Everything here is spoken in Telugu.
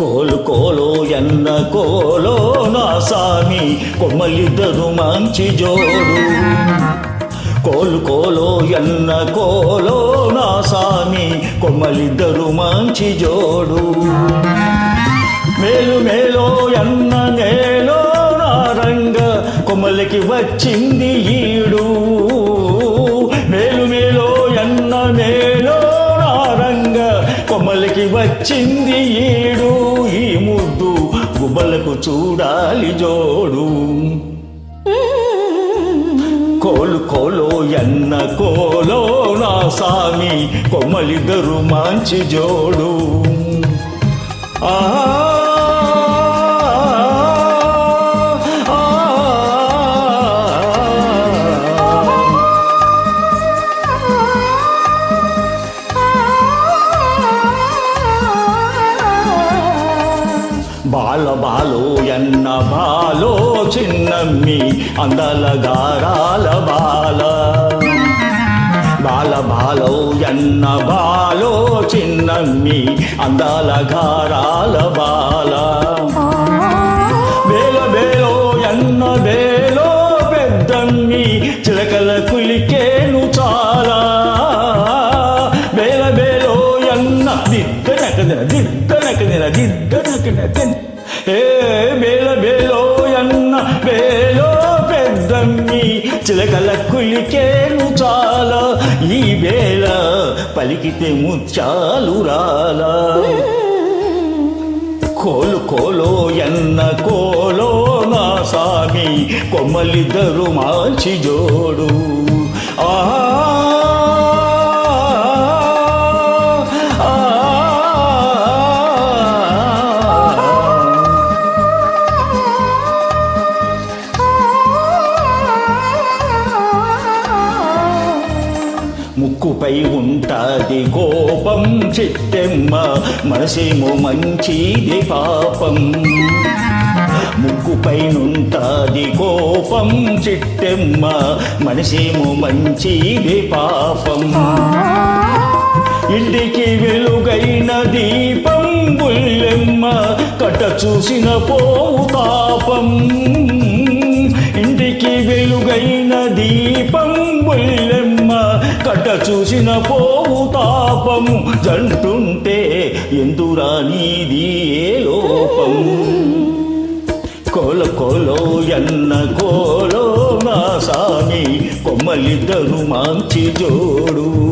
కోలుకోలో ఎన్న కోలో నా సామి కొమ్మలిద్దరు మంచి జోడు. కోలు కోలో ఎన్న కోలో నా సామి కొమ్మలిద్దరు మంచి జోడు. మేలు మేలో ఎన్న నేలో నా రంగ కొమ్మలికి వచ్చింది ఈడు. కొమ్మలికి వచ్చింది ఈడు ఈ ముద్దు. గుబలకు చూడాలి జోడు. కోలు కోలో ఎన్న కోలో నా సామి. కొమ్మలిద్దరు మంచి జోడు. ఆ బాల బాలో ఎన్న బాలో చిన్నమ్మి అందల గారాల బాల. బాల బాలో ఎన్న బాలో చిన్నమ్మి అందల గారాల బాల. వేల వేలో ఎన్న వేలో పెద్దమ్మి చిలకల కులికేను చాలా. దిద్దనకదిన దిద్దనకదిన దిద్దనకదిన ఏ బేల బేలో ఎన్న బేలో పెద్దమ్మి చిలకల కులికేను చాలా ఈ వేళ పలికితే ముత్యాలు రాలా. కోలు కోలో ఎన్న కోలో నా సామి కొమ్మలిద్దరు మంచి జోడు. ఆ ముక్కుపై ఉంటాది కోపం చిత్తెమ్మ మనసేమో మంచిది పాపం. ముక్కుపై నుంటాది కోపం చిట్టెమ్మ మనసేమో మంచిది పాపం. ఇంటికి వెలుగైన దీపం బుల్లెమ్మ కట చూసిన పోవు పాపం. ఇంటికి వెలుగైన దీపం బుల్లెమ్మ కట్ట చూసిన పోవు తాపము. జంటుంటే ఎందురా నీది ఏ లోపము? కోల కోలో ఎన్న కోలో నా సామి కొమ్మలిద్దరు మంచి జోడు.